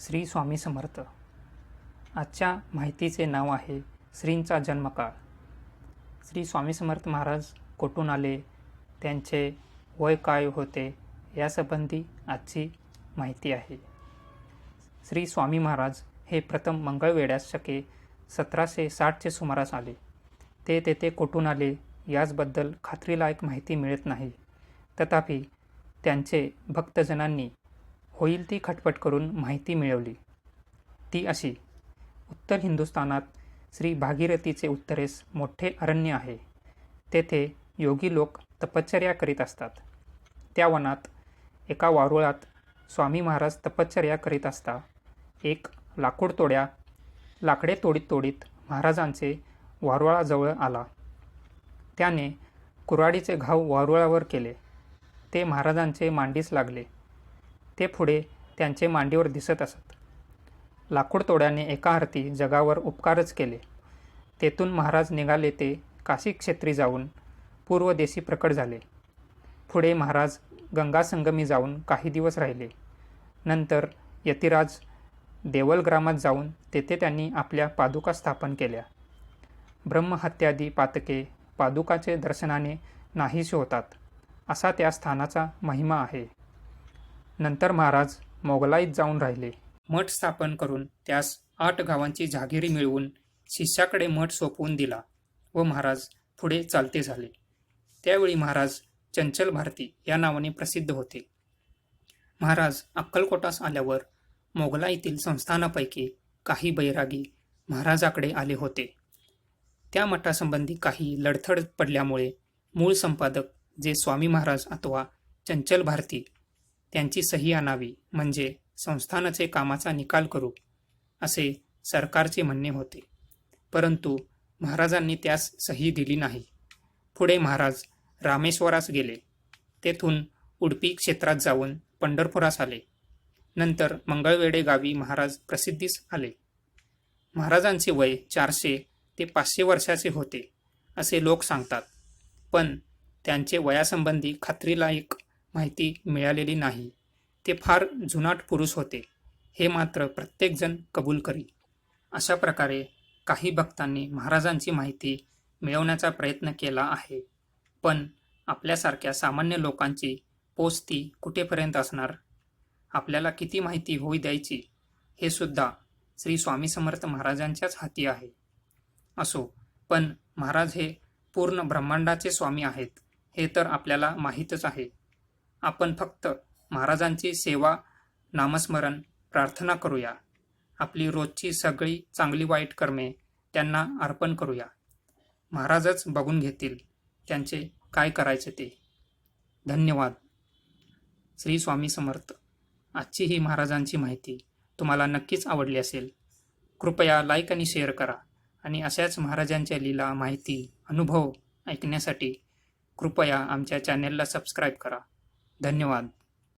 श्री स्वामी समर्थ. आजच्या माहितीचे नाव आहे श्रींचा जन्मकाळ. श्री स्वामी समर्थ महाराज कुठून आले? त्यांचे वय काय होते? यासंबंधी आजची माहिती आहे. श्री स्वामी महाराज हे प्रथम मंगळवेढ्यास शके सतराशे साठचे सुमारास आले. ते तेथे कुठून आले याचबद्दल खात्रीलायक माहिती मिळत नाही. तथापि त्यांचे भक्तजनांनी होईल ती खटपट करून माहिती मिळवली. ती अशी उत्तर हिंदुस्थानात श्री भागीरथीचे उत्तरेस मोठे अरण्य आहे. तेथे योगी लोक तपश्चर्या करीत असतात. त्या वनात एका वारुळात स्वामी महाराज तपश्चर्या करीत असता. एक लाकूड तोड्या लाकडे तोडीत तोडीत महाराजांचे वारुळाजवळ आला. त्याने कुऱ्हाडीचे घाव वारुळावर केले. ते महाराजांचे मांडीस लागले. ते पुढे त्यांचे मांडीवर दिसत असत. लाकूड तोड्याने एका हरती जगावर उपकारच केले. तेथून महाराज निघाले ते काशी क्षेत्री जाऊन पूर्वदेशी प्रकट झाले. पुढे महाराज गंगासंगमी जाऊन काही दिवस राहिले. नंतर यतिराज देवलग्रामात जाऊन तेथे त्यांनी आपल्या पादुका स्थापन केल्या. ब्रह्महत्यादी पातके पादुकाचे दर्शनाने नाहीसे होतात असा त्या स्थानाचा महिमा आहे. नंतर महाराज मोगलाईत जाऊन राहिले. मठ स्थापन करून त्यास आठ गावांची जहागिरी मिळवून शिष्याकडे मठ सोपवून दिला व महाराज पुढे चालते झाले. त्यावेळी महाराज चंचल भारती या नावाने प्रसिद्ध होते. महाराज अक्कलकोटास आल्यावर मोगलाईतील संस्थानापैकी काही बैरागी महाराजाकडे आले होते. त्या मठासंबंधी काही लडथड पडल्यामुळे मूळ संपादक जे स्वामी महाराज अथवा चंचल भारती त्यांची सही आणावी म्हणजे संस्थानाचे कामाचा निकाल करू असे सरकारचे म्हणणे होते. परंतु महाराजांनी त्यास सही दिली नाही. पुढे महाराज रामेश्वरास गेले. तेथून उडपी क्षेत्रात जाऊन पंढरपुरास आले. नंतर मंगळवेडे गावी महाराज प्रसिद्धीस आले. महाराजांचे वय चारशे ते पाचशे वर्षाचे होते असे लोक सांगतात. पण त्यांचे वयासंबंधी खात्रीलायक माहिती मिळालेली नाही. ते फार जुनाट पुरुष होते. हे मात्र प्रत्येकजण कबूल करी अशा प्रकारे काही भक्तांनी महाराजांची माहिती मिळवण्याचा प्रयत्न केला आहे. पण आपल्यासारख्या सामान्य लोकांची पोचती कुठेपर्यंत असणार? आपल्याला किती माहिती होई द्यायची? हे सुद्धा श्री स्वामी समर्थ महाराजांच्याच हाती आहे. असो पण महाराज हे पूर्ण ब्रह्मांडाचे स्वामी आहेत. हे तर आपल्याला माहीतच आहे. आपण फक्त महाराजांची सेवा नामस्मरण प्रार्थना करूया. आपली रोजची सगळी चांगली वाईट कर्मे त्यांना अर्पण करूया. महाराजच बघून घेतील त्यांचे काय करायचे ते. धन्यवाद. श्री स्वामी समर्थ आजची ही महाराजांची माहिती तुम्हाला नक्कीच आवडली असेल. कृपया लाईक आणि शेअर करा आणि अशाच महाराजांच्या लीला माहिती अनुभव ऐकण्यासाठी कृपया आमच्या चॅनेलला सबस्क्राईब करा. धन्यवाद.